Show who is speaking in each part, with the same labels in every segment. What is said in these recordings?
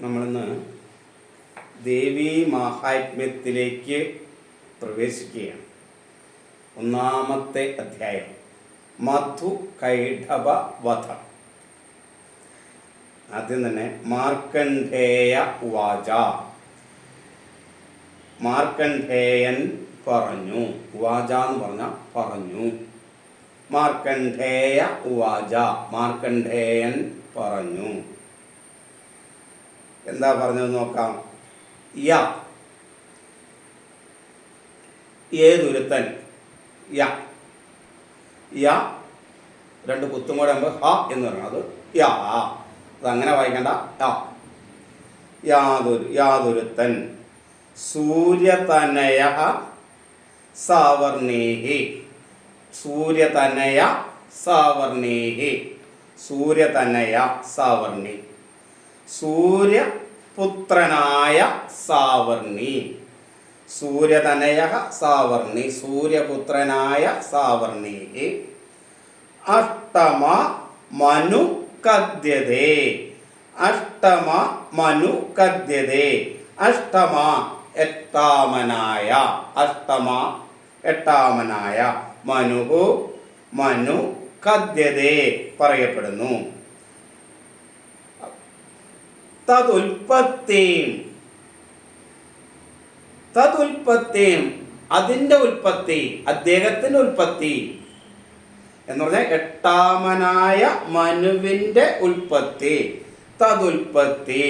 Speaker 1: നമ്മളിന്ന് ദേവീ മാഹാത്മ്യത്തിലേക്ക് പ്രവേശിക്കുകയാണ്. ഒന്നാമത്തെ അധ്യായം. മധു കൈഠവ വധ ആദ്യം തന്നെ മാർക്കണ്ഡേയ വാച മാർക്കണ്ഡേയൻ പറഞ്ഞു. വാച എന്ന് പറഞ്ഞ പറഞ്ഞു. മാർക്കണ്ഡേയ വാച മാർക്കണ്ഡേയൻ പറഞ്ഞു. എന്താ പറഞ്ഞത് നോക്കാം? യ. ഏതുരുത്തൻ യ. യ. രണ്ട് കുത്തും കൂടെ ആകുമ്പോൾ ഹ എന്ന് പറയണം. അത് യാ. അതങ്ങനെ വായിക്കണ്ട. യാ. യാതൊരു യാതൊരുത്തൻ സൂര്യതനയ സാവർണേഹി. സൂര്യതനയ സാവർണേഹി. സൂര്യതനയ സാവർണി. സൂര്യപുത്രനായ സാവർണി. സൂര്യതനയ സാവർണി. സൂര്യപുത്രനായ സാവർണി. അഷ്ടമ മനു കദ്യതേ അഷ്ടമ മനു കദ്യതേ അഷ്ടമ എട്ടാമനായ. അഷ്ടമ എട്ടാമനായ. മനു മനു കദ്യതേ പറയപ്പെടുന്നു. തതുൽപ്പത്തിയും അതിന്റെ ഉൽപ്പത്തി അദ്ദേഹത്തിന്റെ ഉൽപ്പത്തി എന്ന് പറഞ്ഞാൽ എട്ടാമനായ മനുവിന്റെ ഉൽപ്പത്തി തതുൽപ്പത്തി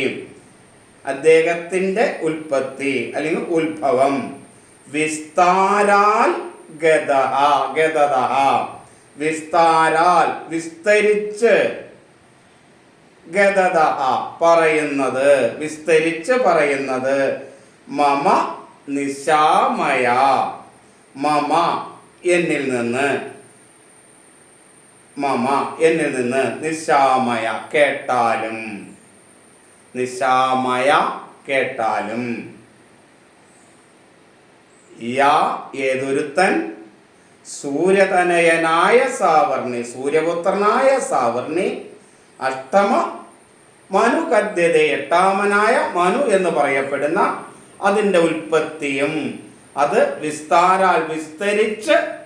Speaker 1: അദ്ദേഹത്തിന്റെ ഉൽപ്പത്തി അല്ലെങ്കിൽ ഉത്ഭവം. വിസ്താരാൽ ഗതഹ ഗതഹ വിസ്താരാൽ വിസ്തരിച്ച് ഗതതഹ പറയുന്നത് വിസ്തരിച്ച് പറയുന്നത്. മമ നിശാമയ. മമ എന്നിൽ നിന്ന്. മമ എന്നിൽ നിന്ന് നിശാമയ കേട്ടാലും. നിശാമയ കേട്ടാലും. യാ ഏതൊരുത്തൻ? സൂര്യതനയനായ സാവർണി സൂര്യപുത്രനായ സാവർണി അഷ്ടമ മനു കദ്യത എട്ടാമനായ മനു എന്ന് പറയപ്പെടുന്ന അതിന്റെ ഉൽപ്പത്തിയും അത് വിസ്താരാൽ വിസ്തരിച്ച്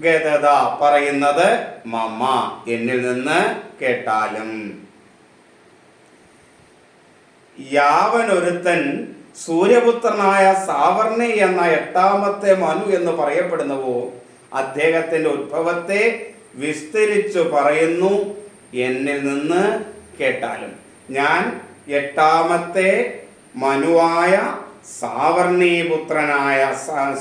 Speaker 1: ഗതത പറയുന്നത് മമ എന്നിൽ നിന്ന് കേട്ടാലും. യാവനൊരുത്തൻ സൂര്യപുത്രനായ സാവർണി എന്ന എട്ടാമത്തെ മനു എന്ന് പറയപ്പെടുന്നുവോ? അദ്ദേഹത്തിന്റെ ഉത്ഭവത്തെ വിസ്തരിച്ചു പറയുന്നു. എന്നിൽ നിന്ന് കേട്ടാലും. ഞാൻ എട്ടാമത്തെ മനുവായ സാവർണീപുത്രനായ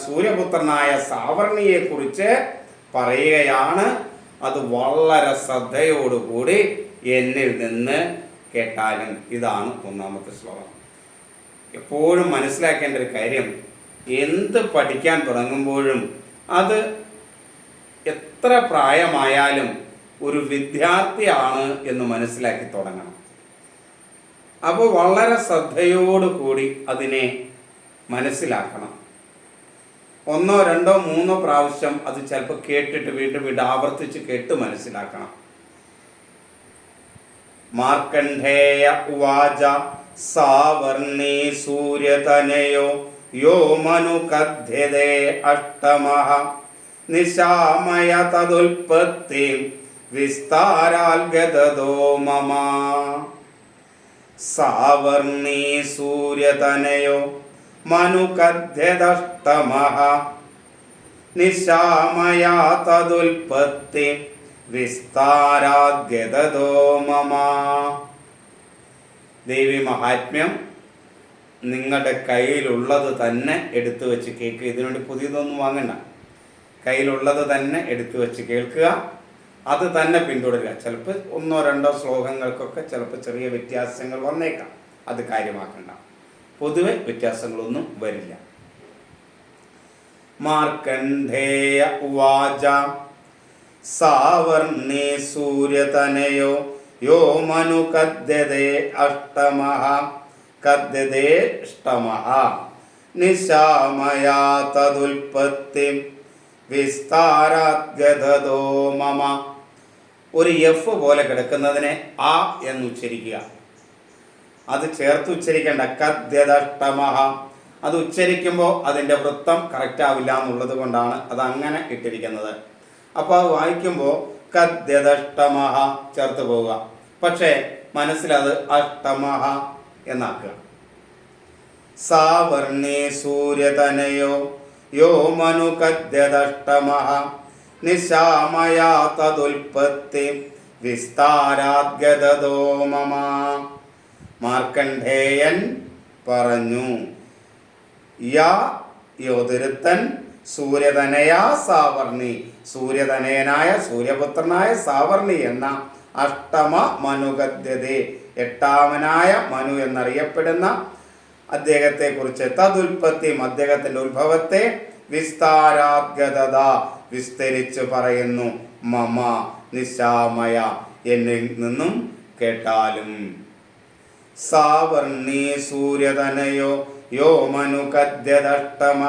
Speaker 1: സൂര്യപുത്രനായ സാവർണിയെ കുറിച്ച് പറയുകയാണ്. അത് വളരെ ശ്രദ്ധയോടുകൂടി എന്നിൽ നിന്ന് കേട്ടാലും ഇതാണ് ഒന്നാമത്തെ ശ്ലോകം. എപ്പോഴും മനസ്സിലാക്കേണ്ട ഒരു കാര്യം എന്ത് പഠിക്കാൻ തുടങ്ങുമ്പോഴും അത് എത്ര പ്രായമായാലും ഒരു വിദ്യാർത്ഥിയാണ് എന്ന് മനസ്സിലാക്കി തുടങ്ങണം. അപ്പോൾ വളരെ ശ്രദ്ധയോടുകൂടി അതിനെ മനസ്സിലാക്കണം. ഒന്നോ രണ്ടോ മൂന്നോ പ്രാവശ്യം അത് ചിലപ്പോൾ കേട്ടിട്ട് വീണ്ടും വീണ്ടും ആവർത്തിച്ച് കേട്ട് മനസ്സിലാക്കണം. മാർക്കണ്ഡേയ ഉവാച സാവർണി സൂര്യതനയോ യോ മനു കഥ്യതേ അഷ്ടമ നിശാമയ തതുൽപത്തി വിസ്താരാൽ ഗതദോ മമ. സൂര്യതനയോ മനു കഥ്യതഷ്ടമഃ നിശാമയാ വിസ്താരാദ്യതോ മമ. ദേവി മഹാത്മ്യം നിങ്ങളുടെ കയ്യിലുള്ളത് തന്നെ എടുത്തു വെച്ച് കേൾക്കുക. ഇതിനുവേണ്ടി പുതിയതൊന്നും വാങ്ങണ്ട. കയ്യിലുള്ളത് തന്നെ എടുത്തു വെച്ച് കേൾക്കുക. അത് തന്നെ പിന്തുടരുക. ചിലപ്പോൾ ഒന്നോ രണ്ടോ ശ്ലോകങ്ങൾക്കൊക്കെ ചിലപ്പോൾ ചെറിയ വ്യത്യാസങ്ങൾ വന്നേക്കാം. അത് കാര്യമാക്കണ്ട. പൊതുവെ വ്യത്യാസങ്ങളൊന്നും വരില്ല. മാർക്കണ്ഡേയ ഉവാച സാവർണേ സൂര്യതനയോ യോ മനു കദ്യതേ അഷ്ടമ കദ്യതേ അഷ്ടമ നിശാമയാ തതുൽപത്തി വിസ്താരാദ്ഗതോ മമ. ഒരു എഫ് പോലെ കിടക്കുന്നതിനെ ആ എന്ന് ഉച്ചരിക്കുക അത് ചേർത്ത് ഉച്ചരിക്കേണ്ട കദ്യതഷ്ടമഹ അത് ഉച്ചരിക്കുമ്പോൾ അതിന്റെ വൃത്തം കറക്റ്റ് ആവില്ല എന്നുള്ളത് കൊണ്ടാണ് അത് അങ്ങനെ ഇട്ടിരിക്കുന്നത്. അപ്പോൾ അത് വായിക്കുമ്പോൾ കദ്യതഷ്ടമഹ ചേർത്ത് പോവുക. പക്ഷേ മനസ്സിലത് അഷ്ടമഹ എന്നാക്കുക. സാവർണേ സൂര്യതനയോ യോ മനു കദ്യതഷ്ടമഹ നിശാമയാ തതുൽപത്തി വിസ്താരാദ്ഗതോ മമ. മാർക്കണ്ഡേയൻ പറഞ്ഞു യാ യോതിരുത്തൻ സൂര്യതനയാ സാവർണി. സൂര്യതനയനായ സൂര്യപുത്രനായ സാവർണി എന്ന അഷ്ടമ മനുഗദ്ധ്യതെ എട്ടാമനായ മനു എന്നറിയപ്പെടുന്ന അദ്ദേഹത്തെ കുറിച്ച് അദ്ദേഹത്തിന്റെ ഉത്ഭവത്തെ വിസ്താരാദ്ഗത വിസ്തരിച്ച് പറയുന്നു മമ നിശാമയ എന്നിൽ നിന്നും കേട്ടാലും. സാവർണീ സൂര്യതനയോ യോ മനു കദ്യദഷ്ടമ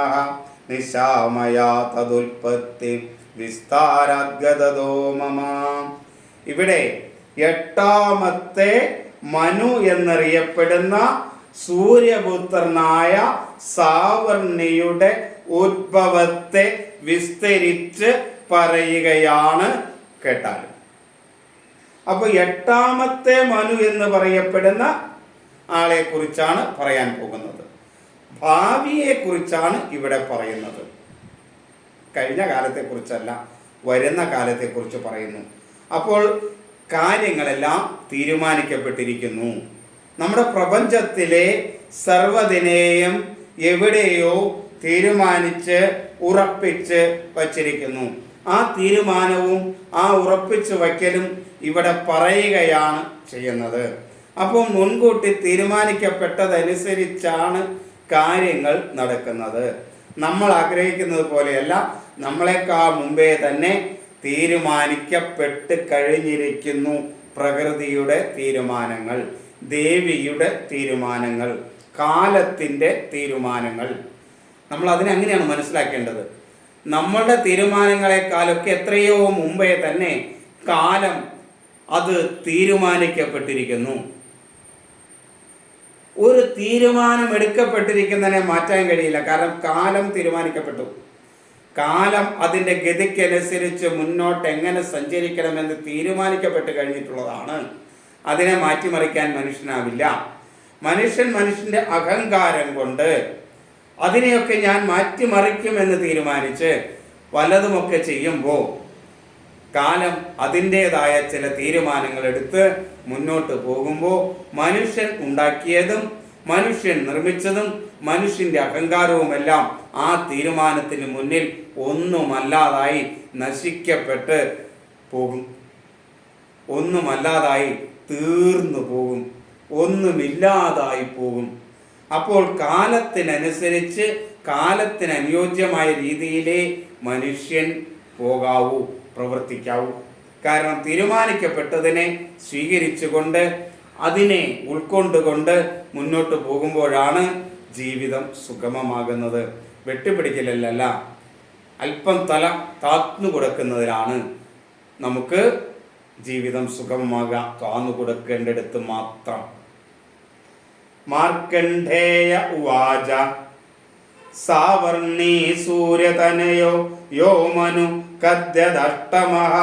Speaker 1: നിശാമയാ തതുൽപത്തി വിസ്താരഗതോ മമ ഇവിടെ എട്ടാമത്തെ മനു എന്നറിയപ്പെടുന്ന സൂര്യപുത്രനായ സാവർണിയുടെ ഉദ്ഭവത്തെ വിസ്തരിച്ച് പറയുകയാണ് കേട്ടാലും. അപ്പൊ എട്ടാമത്തെ മനു എന്ന് പറയപ്പെടുന്ന ആളെ കുറിച്ചാണ് പറയാൻ പോകുന്നത്. ഭാവിയെ കുറിച്ചാണ് ഇവിടെ പറയുന്നത്. കഴിഞ്ഞ കാലത്തെക്കുറിച്ചല്ല വരുന്ന കാലത്തെക്കുറിച്ച് പറയുന്നു. അപ്പോൾ കാര്യങ്ങളെല്ലാം തീരുമാനിക്കപ്പെട്ടിരിക്കുന്നു. നമ്മുടെ പ്രപഞ്ചത്തിലെ സർവതിനെയും എവിടെയോ തീരുമാനിച്ച് ഉറപ്പിച്ച് വച്ചിരിക്കുന്നു. ആ തീരുമാനവും ആ ഉറപ്പിച്ച് വയ്ക്കലും ഇവിടെ പറയുകയാണ് ചെയ്യുന്നത്. അപ്പോൾ മുൻകൂട്ടി തീരുമാനിക്കപ്പെട്ടതനുസരിച്ചാണ് കാര്യങ്ങൾ നടക്കുന്നത്. നമ്മൾ ആഗ്രഹിക്കുന്നത് പോലെയല്ല നമ്മളെക്കാൾ മുമ്പേ തന്നെ തീരുമാനിക്കപ്പെട്ട് കഴിഞ്ഞിരിക്കുന്നു പ്രകൃതിയുടെ തീരുമാനങ്ങൾ ദേവിയുടെ തീരുമാനങ്ങൾ കാലത്തിന്റെ തീരുമാനങ്ങൾ. നമ്മൾ അതിനെ അങ്ങനെയാണ് മനസ്സിലാക്കേണ്ടത്? നമ്മളുടെ തീരുമാനങ്ങളെക്കാളൊക്കെ എത്രയോ മുമ്പേ തന്നെ കാലം അത് തീരുമാനിക്കപ്പെട്ടിരിക്കുന്നു. ഒരു തീരുമാനം എടുക്കപ്പെട്ടിരിക്കുന്നതിനെ മാറ്റാൻ കഴിയില്ല. കാരണം കാലം തീരുമാനിക്കപ്പെട്ടു. കാലം അതിന്റെ ഗതിക്കനുസരിച്ച് മുന്നോട്ട് എങ്ങനെ സഞ്ചരിക്കണമെന്ന് തീരുമാനിക്കപ്പെട്ട് കഴിഞ്ഞിട്ടുള്ളതാണ്. അതിനെ മാറ്റിമറിക്കാൻ മനുഷ്യനാവില്ല. മനുഷ്യൻ മനുഷ്യന്റെ അഹങ്കാരം കൊണ്ട് അതിനെയൊക്കെ ഞാൻ മാറ്റിമറിക്കുമെന്ന് തീരുമാനിച്ച് വല്ലതുമൊക്കെ ചെയ്യുമ്പോൾ കാലം അതിന്റേതായ ചില തീരുമാനങ്ങൾ എടുത്ത് മുന്നോട്ട് പോകുമ്പോൾ മനുഷ്യൻ ഉണ്ടാക്കിയതും മനുഷ്യൻ നിർമ്മിച്ചതും മനുഷ്യന്റെ അഹങ്കാരവുമെല്ലാം ആ തീരുമാനത്തിന് മുന്നിൽ ഒന്നുമല്ലാതായി നശിക്കപ്പെട്ട് പോകും. ഒന്നുമല്ലാതായി തീർന്നു പോകും. ഒന്നുമില്ലാതായി പോകും. അപ്പോൾ കാലത്തിനനുസരിച്ച് കാലത്തിന് അനുയോജ്യമായ രീതിയിലേ മനുഷ്യൻ പോകാവൂ പ്രവർത്തിക്കാവൂ. കാരണം തീരുമാനിക്കപ്പെട്ടതിനെ സ്വീകരിച്ചുകൊണ്ട് അതിനെ ഉൾക്കൊണ്ടുകൊണ്ട് മുന്നോട്ട് പോകുമ്പോഴാണ് ജീവിതം സുഗമമാകുന്നത്. വെട്ടുപിടിക്കലല്ല അല്പം തല താത്തു കൊടുക്കുന്നതിലാണ് നമുക്ക് ജീവിതം സുഗമമാകാം താന്നു കൊടുക്കേണ്ടടുത്ത് മാത്രം. മാർക്കണ്ഡേയ ഉവാച. സാവർണീ സൂര്യതനയോ യോ മനു കദ്യദഷ്ടമഃ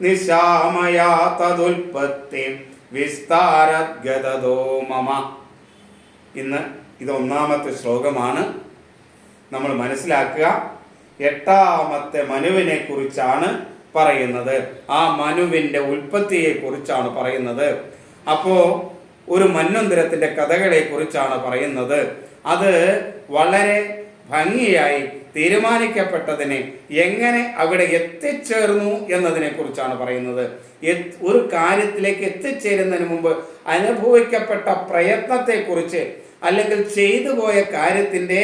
Speaker 1: നിശാമയാ തതുൽപത്തി വിസ്താരദ്ഗതോ മമ. ഇന്ന് ഇത് ഒന്നാമത്തെ ശ്ലോകമാണ്. നമ്മൾ മനസ്സിലാക്കുക എട്ടാമത്തെ മനുവിനെ കുറിച്ചാണ് പറയുന്നത്. ആ മനുവിന്റെ ഉൽപ്പത്തിയെ കുറിച്ചാണ് പറയുന്നത്. അപ്പോ ഒരു മന്വന്തരത്തിന്റെ കഥകളെ കുറിച്ചാണ് പറയുന്നത്. അത് വളരെ ഭംഗിയായി തീരുമാനിക്കപ്പെട്ടതിനെ എങ്ങനെ അവിടെ എത്തിച്ചേർന്നു എന്നതിനെ കുറിച്ചാണ് പറയുന്നത് ഒരു കാര്യത്തിലേക്ക് എത്തിച്ചേരുന്നതിന് മുമ്പ് അനുഭവിക്കപ്പെട്ട പ്രയത്നത്തെക്കുറിച്ച് അല്ലെങ്കിൽ ചെയ്തു പോയ കാര്യത്തിന്റെ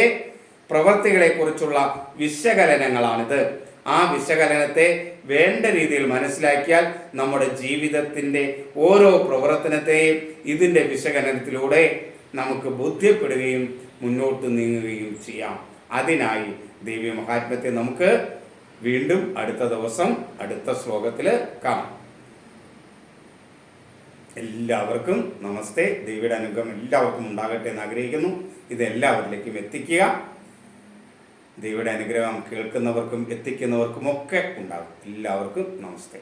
Speaker 1: പ്രവർത്തികളെ കുറിച്ചുള്ള വിശകലനങ്ങളാണിത്. ആ വിശകലനത്തെ വേണ്ട രീതിയിൽ മനസ്സിലാക്കിയാൽ നമ്മുടെ ജീവിതത്തിന്റെ ഓരോ പ്രവർത്തനത്തെയും ഇതിന്റെ വിശകലനത്തിലൂടെ നമുക്ക് ബോധ്യപ്പെടുകയും മുന്നോട്ട് നീങ്ങുകയും ചെയ്യാം. അതിനായി ദേവി മഹാത്മ്യത്തെ നമുക്ക് വീണ്ടും അടുത്ത ദിവസം അടുത്ത ശ്ലോകത്തിൽ കാണാം. എല്ലാവർക്കും നമസ്തേ. ദേവിയുടെ അനുഗ്രഹം എല്ലാവർക്കും ഉണ്ടാകട്ടെ എന്ന് ആഗ്രഹിക്കുന്നു. ഇത് എല്ലാവരിലേക്കും എത്തിക്കുക. ദേവിയുടെ അനുഗ്രഹം കേൾക്കുന്നവർക്കും എത്തിക്കുന്നവർക്കും ഒക്കെ ഉണ്ടാകും എല്ലാവർക്കും നമസ്തേ.